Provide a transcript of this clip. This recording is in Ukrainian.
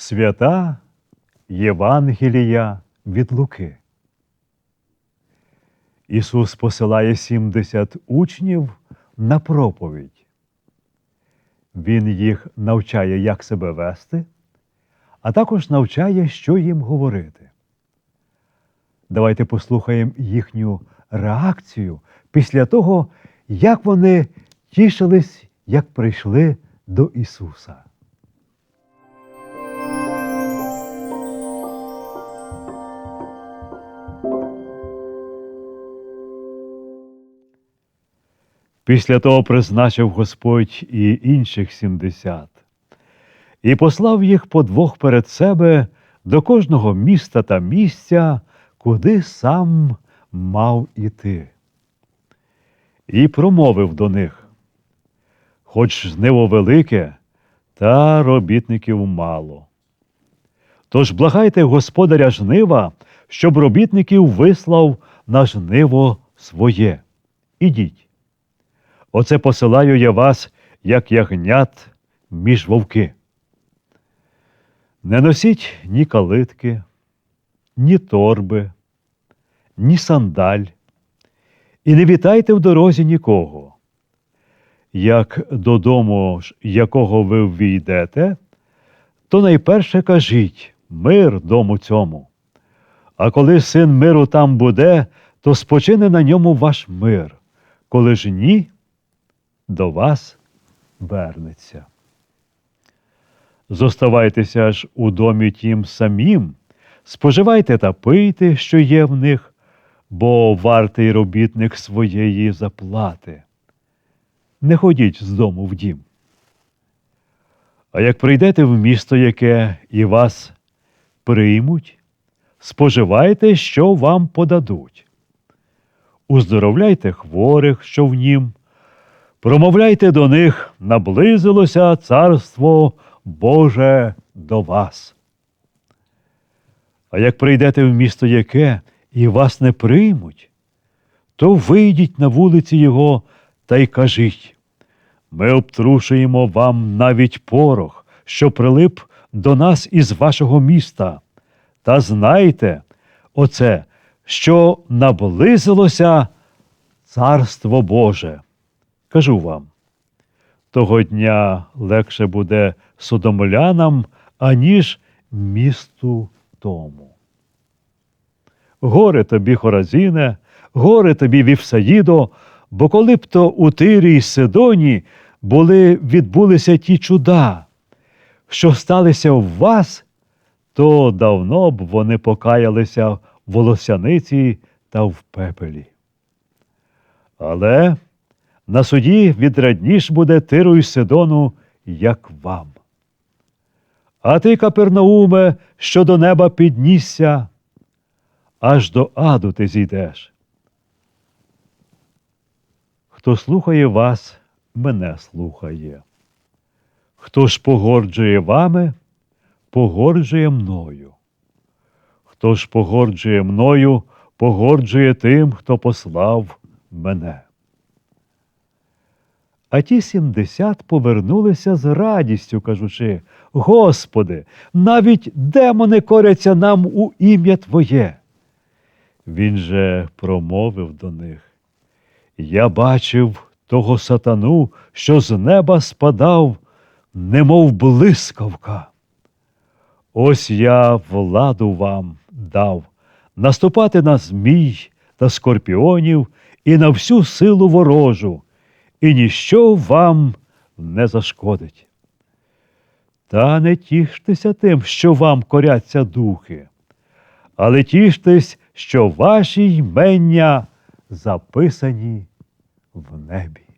Свята Євангелія від Луки. Ісус посилає 70 учнів на проповідь. Він їх навчає, як себе вести, а також навчає, що їм говорити. Давайте послухаємо їхню реакцію після того, як вони тішились, як прийшли до Ісуса. Після того призначив Господь і інших сімдесят, і послав їх по двох перед себе до кожного міста та місця, куди сам мав іти. І промовив до них: Хоч жниво велике, та робітників мало. Тож благайте господаря жнива, щоб робітників вислав на жниво своє. Ідіть. Оце посилаю я вас, як ягнят між вовки. Не носіть ні калитки, ні торби, ні сандаль, і не вітайте в дорозі нікого. Як додому якого ви ввійдете, то найперше кажіть мир дому цьому. А коли син миру там буде, то спочине на ньому ваш мир, коли ж ні, до вас вернеться. Зоставайтеся ж у домі тім самім, споживайте та пийте, що є в них, бо вартий робітник своєї заплати. Не ходіть з дому в дім. А як прийдете в місто яке і вас приймуть, споживайте, що вам подадуть. Уздоровляйте хворих, що в нім, промовляйте до них, наблизилося царство Боже до вас. А як прийдете в місто яке і вас не приймуть, то вийдіть на вулиці його та й кажіть. Ми обтрушуємо вам навіть порох, що прилип до нас із вашого міста. Та знайте оце, що наблизилося Царство Боже. Кажу вам, того дня легше буде содомлянам, аніж місту тому. Горе тобі, Хоразіне, горе тобі, Вівсаїдо, бо коли б то у Тирі й Сидоні були, відбулися ті чуда, що сталися в вас, то давно б вони покаялися в волосяниці та в пепелі. Але на суді відрадніш буде Тиру й Сидону, як вам. А ти, Капернауме, що до неба піднісся, аж до аду ти зійдеш. Хто слухає вас, мене слухає. Хто ж погорджує вами, погорджує мною. Хто ж погорджує мною, погорджує тим, хто послав мене. А ті сімдесят повернулися з радістю, кажучи: Господи, навіть демони коряться нам у ім'я Твоє. Він же промовив до них: Я бачив того сатану, що з неба спадав, немов блискавка. Ось я владу вам дав наступати на змій та скорпіонів і на всю силу ворожу, і ніщо вам не зашкодить. Та не тіштеся тим, що вам коряться духи, але тіштесь, що ваші ймення записані в небі.